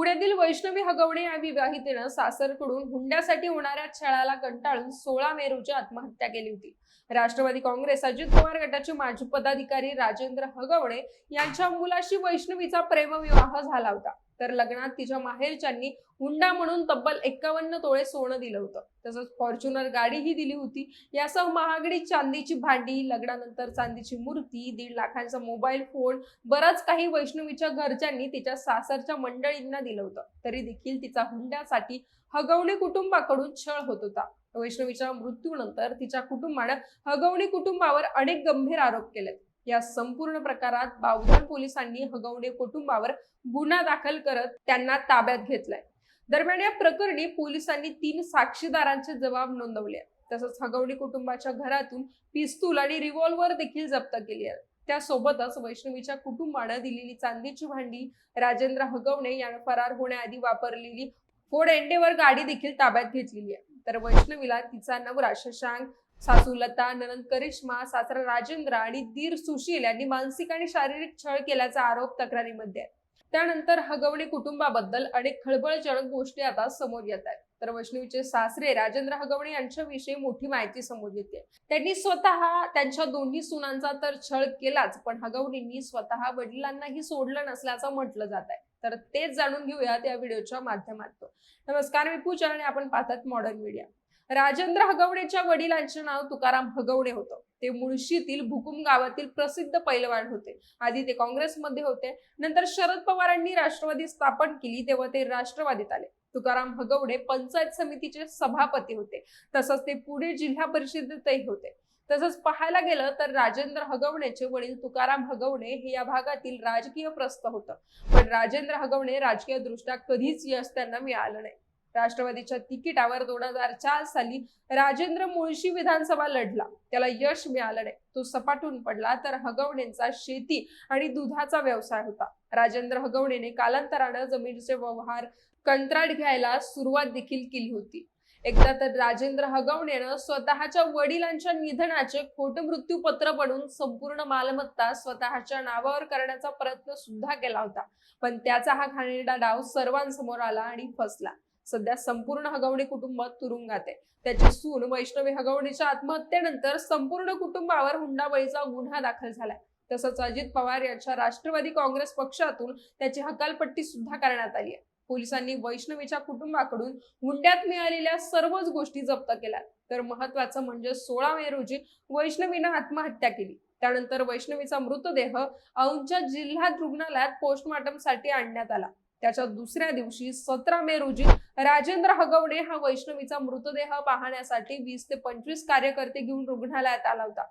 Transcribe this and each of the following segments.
पुण्यातील वैष्णवी हगवणे या विवाहितेनं सासरकडून हुंड्यासाठी होणाऱ्या छळाला कंटाळून सोळा मे रोजी आत्महत्या केली होती. राष्ट्रवादी काँग्रेस अजित पवार गटाचे माजी पदाधिकारी राजेंद्र हगवणे यांच्या मुलाशी वैष्णवीचा प्रेमविवाह झाला होता. तर लग्नात तिच्या माहेरच्यांनी हुंडा म्हणून तब्बल एक्कावन्न तोळे सोनं दिलं होतं. तसंच फॉर्च्युनर गाडीही दिली होती. यासह महागडी चांदीची भांडी लग्नानंतर चांदीची मूर्ती दीड लाखांचा मोबाईल फोन बराच काही वैष्णवीच्या घरच्यांनी तिच्या सासरच्या मंडळींना दिलं होतं. तरी देखील तिचा हुंड्यासाठी हगवणे कुटुंबाकडून छळ होत होता. वैष्णवीच्या मृत्यूनंतर तिच्या कुटुंबानं हगवणे कुटुंबावर अनेक गंभीर आरोप केलेत. या संपूर्ण प्रकारात बावधन पोलिसांनी हगवणे कुटुंबावर गुन्हा दाखल करत त्यांना ताब्यात घेतलाय. दरम्यान या प्रकरणी पोलिसांनी तीन साक्षीदारांचे जबाब नोंदवले. तसंच हगवणे कुटुंबाच्या घरातून पिस्तूल आणि रिव्हॉल्वर देखील जप्त केली आहे. त्यासोबतच वैष्णवीच्या कुटुंबानं दिलेली चांदीची भांडी राजेंद्र हगवणे यानं फरार होण्याआधी वापरलेली फोर्ड एंडेवर गाडी देखील ताब्यात घेतलेली आहे. तर वैष्णवीला तिचा नवरा शशांक सासू लता ननंद करिश्मा सासरा राजेंद्र आणि दीर सुशील यांनी मानसिक आणि शारीरिक छळ केल्याचा आरोप तक्रारीमध्ये आहे. त्यानंतर हगवणे कुटुंबाबद्दल अनेक खळबळजनक गोष्टी आता समोर येत आहेत. तर वैष्णवीचे सासरे राजेंद्र हगवणे यांच्याविषयी मोठी माहिती समोर येते. त्यांनी स्वतः त्यांच्या दोन्ही सुनांचा तर छळ केलाच पण हगवणींनी स्वतः वडिलांनाही सोडलं नसल्याचं म्हटलं जात आहे. तर तेच जाणून घेऊयात या व्हिडिओच्या माध्यमातून. नमस्कार मी पूजा आणि आपण पाहतात मॉडर्न मीडिया राजेंद्र हगवणेच्या वडिलांचे नाव तुकाराम हगवडे होतं. ते मुळशीतील भुकुम गावातील प्रसिद्ध पैलवान होते. आधी ते काँग्रेसमध्ये होते. नंतर शरद पवारांनी राष्ट्रवादी स्थापन केली तेव्हा ते राष्ट्रवादीत आले. तुकाराम हगवडे पंचायत समितीचे सभापती होते. तसंच ते पुणे जिल्हा परिषदेतही होते. तसंच पाहायला गेलं तर राजेंद्र हगवणेचे वडील तुकाराम हगवणे हे या भागातील राजकीय प्रस्थ होतं. पण राजेंद्र हगवणे राजकीय दृष्ट्या कधीच यश त्यांना मिळालं नाही. राष्ट्रवादीच्या तिकिटावर दोन हजार चार साली राजेंद्र मुळशी विधानसभा लढला. त्याला यश मिळालं नाही तो सपाटून पडला. तर हगवणेंचा शेती आणि दुधाचा व्यवसाय होता. राजेंद्र हगवणेने कालांतरानं जमिनीचे व्यवहार कंत्राट घ्यायला सुरुवात देखील केली होती. एकदा तर राजेंद्र हगवणेनं स्वतःच्या वडिलांच्या निधनाचे खोट मृत्यूपत्र बनून संपूर्ण मालमत्ता स्वतःच्या नावावर करण्याचा प्रयत्न सुद्धा केला होता. पण त्याचा हा घाणेरडा डाव सर्वांसमोर आला आणि फसला. सध्या संपूर्ण हगवणे कुटुंब तुरुंगात आहे त्याची सून वैष्णवी हगवणीच्या आत्महत्येनंतर संपूर्ण कुटुंबावर हुंडाबळीचा गुन्हा दाखल झालाय. तसंच अजित पवार यांच्या राष्ट्रवादी काँग्रेस पक्षातून त्याची हकालपट्टी सुद्धा करण्यात आली आहे. पोलिसांनी वैष्णवीच्या कुटुंबाकडून हुंड्यात मिळालेल्या सर्वच गोष्टी जप्त केल्या. तर महत्वाचं म्हणजे सोळा मे रोजी वैष्णवीनं आत्महत्या केली. त्यानंतर वैष्णवीचा मृतदेह औंच्या जिल्हा रुग्णालयात पोस्टमॉर्टमसाठी आणण्यात आला. त्याच्या दुसऱ्या दिवशी सतरा मे रोजी राजेंद्र हगवणे हा वैष्णवीचा मृतदेह पाहण्यासाठी वीस ते पंचवीस कार्यकर्ते घेऊन रुग्णालयात आला होता.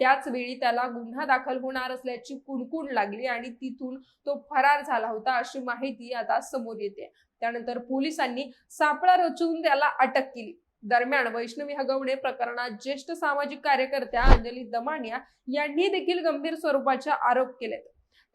त्याच वेळी त्याला गुन्हा दाखल होणार असल्याची कुणकुण लागली आणि तिथून तो फरार झाला होता अशी माहिती आता समोर येते. त्यानंतर पोलिसांनी सापळा रचून त्याला अटक केली. दरम्यान वैष्णवी हगवणे प्रकरणात ज्येष्ठ सामाजिक कार्यकर्त्या अंजली दमानिया यांनी देखील गंभीर स्वरूपाचे आरोप केलेत.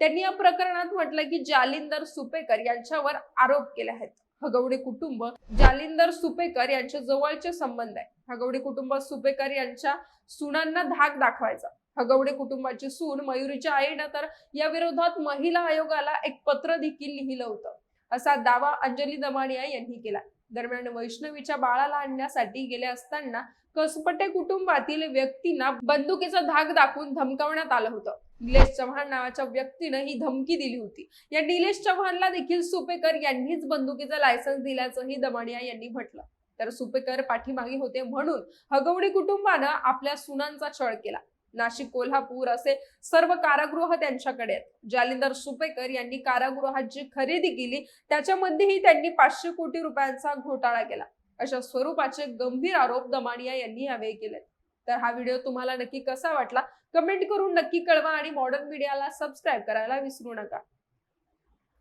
त्यांनी या प्रकरणात म्हटलं की जालिंदर सुपेकर यांच्यावर आरोप केले आहेत. हगवडे कुटुंब जालिंदर सुपेकर यांच्या जवळचे संबंध आहे. हगवडे कुटुंब सुपेकर यांच्या सुनांना धाक दाखवायचा. हगवडे कुटुंबाची सून मयुरीच्या आईनं तर या विरोधात महिला आयोगाला एक पत्र देखील लिहिलं होतं. असा दावा अंजली दमानिया यांनी केला. दरम्यान वैष्णवीच्या बाळाला आणण्यासाठी गेले असताना कसपटे कुटुंबातील व्यक्तींना बंदुकीचा धाक दाखवून धमकावण्यात आलं होतं. निलेश चव्हाण नावाच्या व्यक्तीनं ही धमकी दिली होती. या निलेश चव्हाणला देखील सुपेकर यांनीच बंदुकीचं लायसन्स दिल्याचंही दमानिया यांनी म्हटलं. तर सुपेकर पाठीमागे होते म्हणून हगवडी कुटुंबानं आपल्या सुनांचा छळ केला. नाशिक कोल्हापूर असे सर्व कारागृह त्यांच्याकडे आहेत. जालिंदर सुपेकर यांनी कारागृहात जी खरेदी केली. त्याच्यामध्येही त्यांनी पाचशे कोटी रुपयांचा घोटाळा केला. अशा स्वरूपाचे गंभीर आरोप दमानिया यांनी यावेळी केले तर हा व्हिडिओ तुम्हाला नक्की कसा वाटला? कमेंट करून नक्की कळवा आणि मॉडर्न मीडियाला सबस्क्राईब करायला विसरू नका.